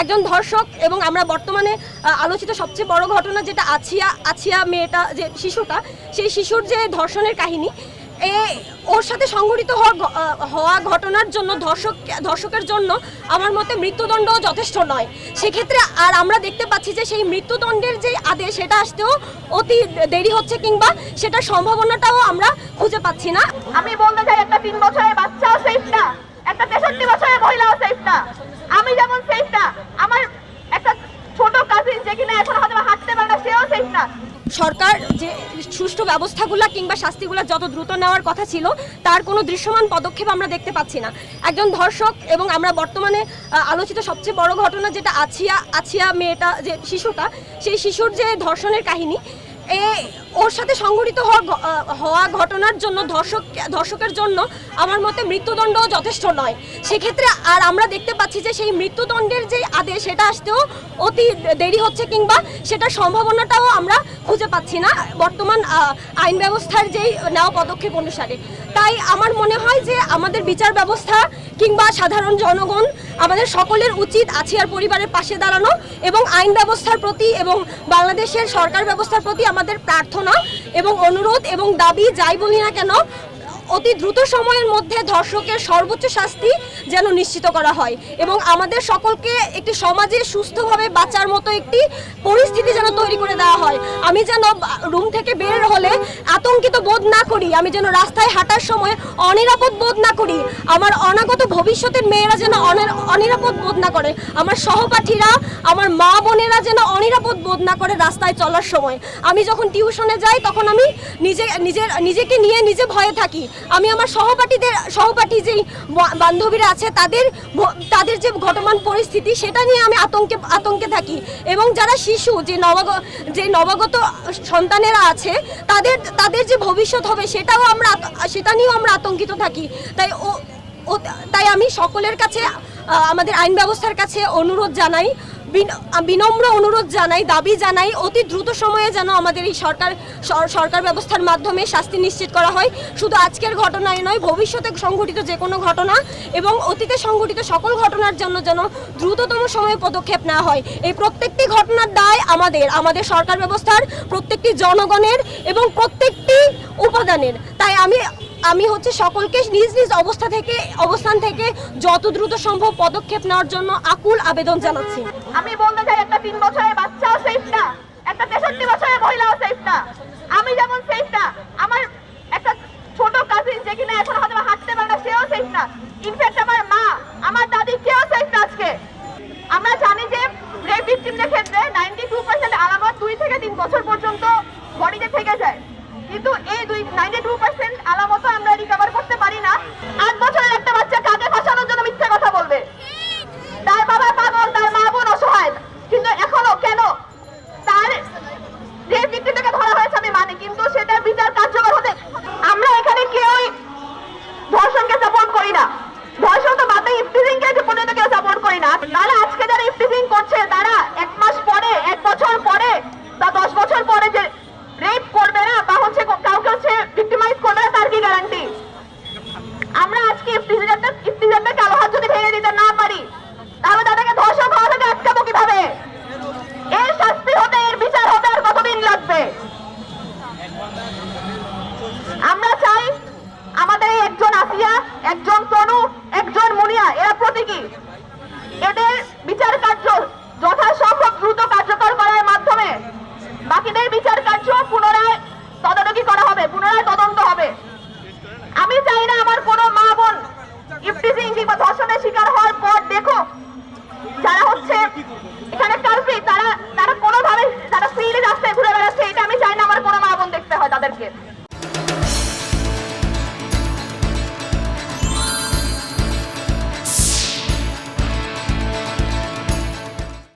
একজন ধর্ষক এবং আমরা বর্তমানে আলোচিত সবচেয়ে বড় ঘটনা যেটা আছিয়া আছিয়া মেয়েটা, যে শিশুটা, সেই শিশুর যে ধর্ষণের কাহিনী, এ ওর সাথে সংঘটিত হওয়া ঘটনার জন্য ধর্ষক, ধর্ষকের জন্য আমার মতে মৃত্যুদণ্ড যথেষ্ট নয়। সেক্ষেত্রে আর আমরা দেখতে পাচ্ছি যে সেই মৃত্যুদণ্ডের যে আদেশ সেটা আসতেও অতি দেরি হচ্ছে কিংবা সেটার সম্ভাবনাটাও আমরা খুঁজে পাচ্ছি না। আমি বলতে চাই, একটা তিন বছরের বাচ্চাও সেফ না একটা তেষট্টি বছরের মহিলাও সেফ না আমি যেমন সেফ না আমার একটা ছোট কাজিন যে কিনা এখন হয়তো বা হাঁটতে পারে না সেও সেফ না, সরকার যে সুষ্ঠু ব্যবস্থাগুলো কিংবা শাস্তিগুলো যত দ্রুত নেওয়ার কথা ছিল, তার কোনো দৃশ্যমান পদক্ষেপ আমরা দেখতে পাচ্ছি না। একজন ধর্ষক এবং আমরা বর্তমানে আলোচিত সবচেয়ে বড় ঘটনা যেটা আছিয়া আছিয়া মেয়েটা, যে শিশুটা, সেই শিশুর যে ধর্ষণের কাহিনী, এ ওর সাথে সংঘটিত হওয়া ঘটনার জন্য ধর্ষক, ধর্ষকের জন্য আমার মতে মৃত্যুদণ্ড যথেষ্ট নয়। সেক্ষেত্রে আর আমরা দেখতে পাচ্ছি যে সেই মৃত্যুদণ্ডের যে আদেশ, সেটা আসতেও অতি দেরি হচ্ছে কিংবা সেটার সম্ভাবনাটাও আমরা খুঁজে পাচ্ছি না বর্তমান আইন ব্যবস্থার যেই নেওয়া পদক্ষেপ অনুসারে। তাই আমার মনে হয় যে আমাদের বিচার ব্যবস্থা কিংবা সাধারণ জনগণ, আমাদের সকলের উচিত আছিয়ার পরিবারের পাশে দাঁড়ানো এবং আইন ব্যবস্থার প্রতি এবং বাংলাদেশের সরকার ব্যবস্থার প্রতি আমাদের প্রার্থনা এবং অনুরোধ এবং দাবি যাই বলি না কেন অতি দ্রুত সময়ের মধ্যে ধর্ষকের সর্বোচ্চ শাস্তি যেন নিশ্চিত করা হয় এবং আমাদের সকলকে একটি সমাজে সুস্থভাবে বাঁচার মতো একটি পরিস্থিতি যেন তৈরি করে দেওয়া হয়। আমি যেন রুম থেকে বের হলে আতঙ্কিত বোধ না করি, আমি যেন রাস্তায় হাঁটার সময় অনিরাপদ বোধ না করি, আমার অনাগত ভবিষ্যতের মেয়েরা যেন অনি- অনিরাপদ বোধ না করে, আমার সহপাঠীরা, আমার মা বোনেরা যেন অনিরাপদ বোধ না করে রাস্তায় চলার সময়। আমি যখন টিউশনে যাই তখন আমি নিজে, নিজের, নিজেকে নিয়ে নিজে ভয়ে থাকি। আমি আমার সহপাঠীদের, সহপাঠী যেই বান্ধবীরা আছে, তাদের তাদের যে ঘটমান পরিস্থিতি, সেটা নিয়ে আমি আতঙ্কে আতঙ্কে থাকি। এবং যারা শিশু, যে নবাগ, যে নবাগত সন্তানেরা আছে, তাদের তাদের যে ভবিষ্যৎ হবে, সেটাও আমরা সেটা নিয়েও আমরা আতঙ্কিত থাকি। তাই ও, তাই আমি সকলের কাছে আমাদের আইন ব্যবস্থার কাছে অনুরোধ জানাই বিনম্র অনুরোধ জানাই, দাবি জানাই, অতি দ্রুত সময়ে যেন আমাদের এই সরকার সরকার ব্যবস্থার মাধ্যমে শাস্তি নিশ্চিত করা হয়। শুধু আজকের ঘটনায় নয়, ভবিষ্যতে সংঘটিত যে কোনো ঘটনা এবং অতীতে সংঘটিত সকল ঘটনার জন্য যেন দ্রুততম সময়ে পদক্ষেপ নেওয়া হয়। এই প্রত্যেকটি ঘটনার দায় আমাদের আমাদের সরকার ব্যবস্থার প্রত্যেকটি জনগণের এবং প্রত্যেকটি উপাদানের তাই আমি আমি হচ্ছে সকলকে নিজ নিজ অবস্থা থেকে, অবস্থান থেকে যত দ্রুত সম্ভব পদক্ষেপ নেওয়ার জন্য আকুল আবেদন জানাচ্ছি। আমি বলতে চাই, একটা তিন বছরের বাচ্চাও সেফ না, একটা তেষট্টি বছরের মহিলাও সেফ না। আমি যেমন সেফ না, আমার একটা ছোট কাজিন যে কিনা এখন হয়তো হাঁটতে পারে না, সেও সেফ না। ইনফ্যাক্ট আমার মা, আমার দাদি কেউ সেফ না আজকে। আমরা জানি যে রেপ ভিকটিমদের ক্ষেত্রে নাইনটি টু পার্সেন্ট আলামত দুই থেকে তিন বছর পর্যন্ত বডিতে থেকে যায়। কিন্তু এই দুই নাইনটি টু পার্সেন্ট করতে পারি না। আট বছরের একটা বাচ্চা কাকে ফাঁসানোর জন্য মিথ্যা কথা বলবে তার বাবা পাগল তার মা বোন অসহায় কিন্তু এখনও কেন তার যে ব্যক্তিটাকে ধরা হয়েছে আমি মানি কিন্তু সেটার বিচার কার্যকর হতে আমরা এখানে কেউই ধর্ষণকে সাপোর্ট করি না ধর্ষণ তো বাদে ইফটিজিং কে যে পর্যন্ত কেউ সাপোর্ট করি না তাহলে আজকে যারা ইফটিজিং করছে তারা এক মাস পরে এক বছর পরে বা দশ বছর পরে যে রেপ করবে না বা হচ্ছে কাউকে হচ্ছে ভিক্টিমাইজ করবে না তার কি গ্যারান্টি আমরা আজকে ইফতিজারটা ইফতিজারটা কালো হাত যদি ভেঙে দিতে না পারি তাহলে তাদেরকে ধর্ষক হওয়া থেকে আটকাবো কীভাবে এর শাস্তি হতে এর বিচার হতে আর কতদিন লাগবে। আমরা চাই আমাদের একজন আসিয়া, একজন তনু, একজন মুনিয়া, এরা প্রতীকী। এদের বিচার কার্য যথাসম্ভব দ্রুত কার্যকর করার মাধ্যমে বাকিদের বিচার কার্য পুনরায় তদারকি করা হবে, পুনরায় তদন্ত হবে। আমি চাই না আমার কোনো মা বোন ইফটিজিং কিংবা ধর্ষণের শিকার হওয়ার পর দেখো যারা হচ্ছে এখানে কালপ্রি তারা